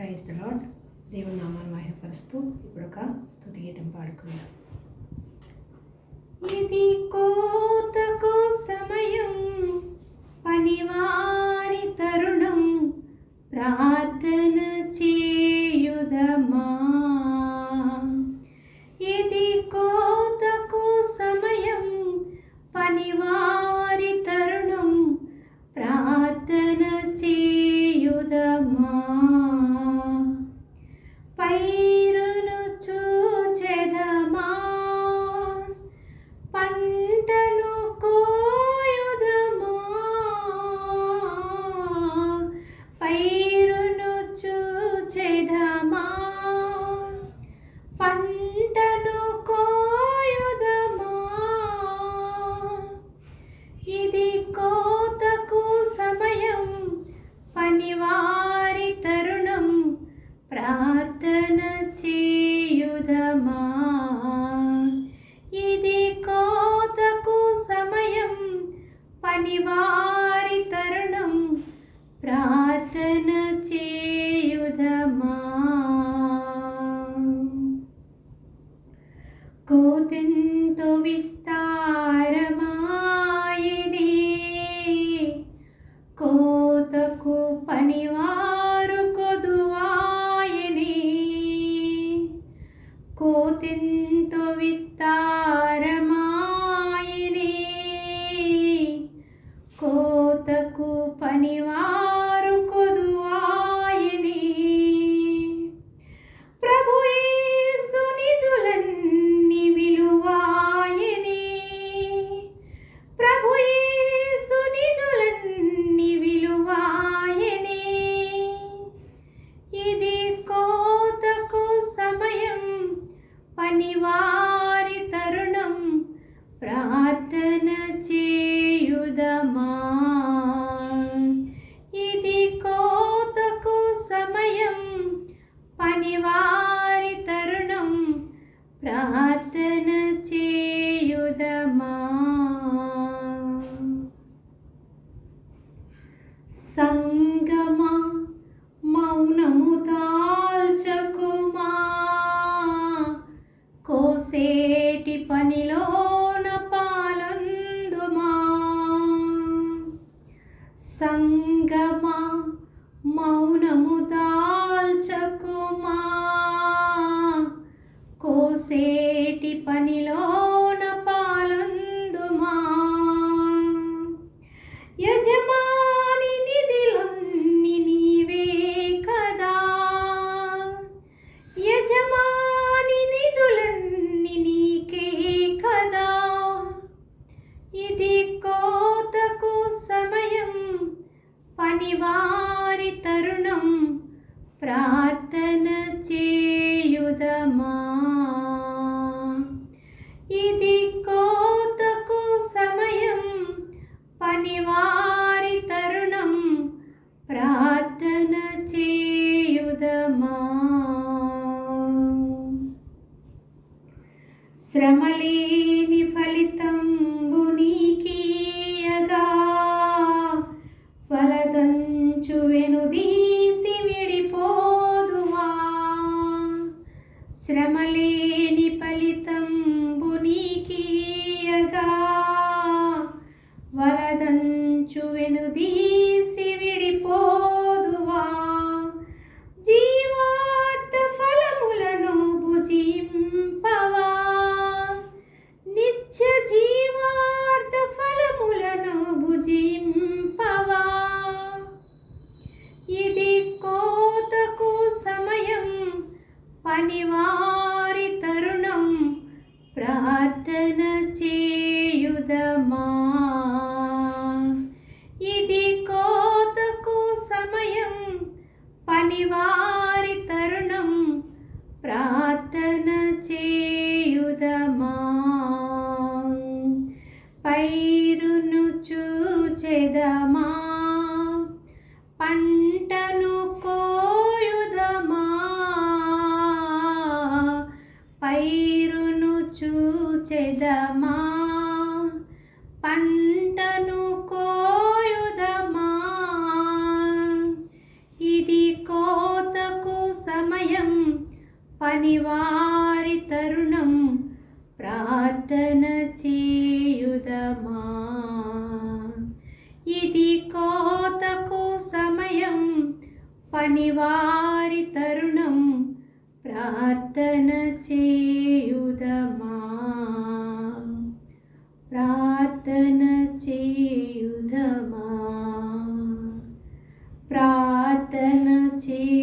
Praise the lord దేవుని నామాన్ని మహిపరుస్తూ ఇప్పుడు ఒక స్థుతి గీతం పాడుకుందాం. ఇది కోతకు సమయం పనివారి తరుణం ప్రార్థన చేయుదమా? ఇది కోతకు సమయం పనివారి కోతెంతో విస్తారమాయనే కోతకు పనివా ప్రార్థన చేయుదమా? సంగమ ప్రార్థన చేయుదమా? ఇది కోతకు సమయం పనివారి తరుణం. ప్రార్థన చేయుదమా? శ్రమలేని ఫలితం నీకీయగా ఫలదంచు వెనుదీ కాని వారి తరుణం ప్రార్థన చేయుదమా? వారి తరుణం ప్రార్థన చేయుదమా. ఇది కోతకు సమయం పనివారి తరుణం ప్రార్థన చేయుదమా. ప్రార్థన చేయుదమా. ప్రార్థన చే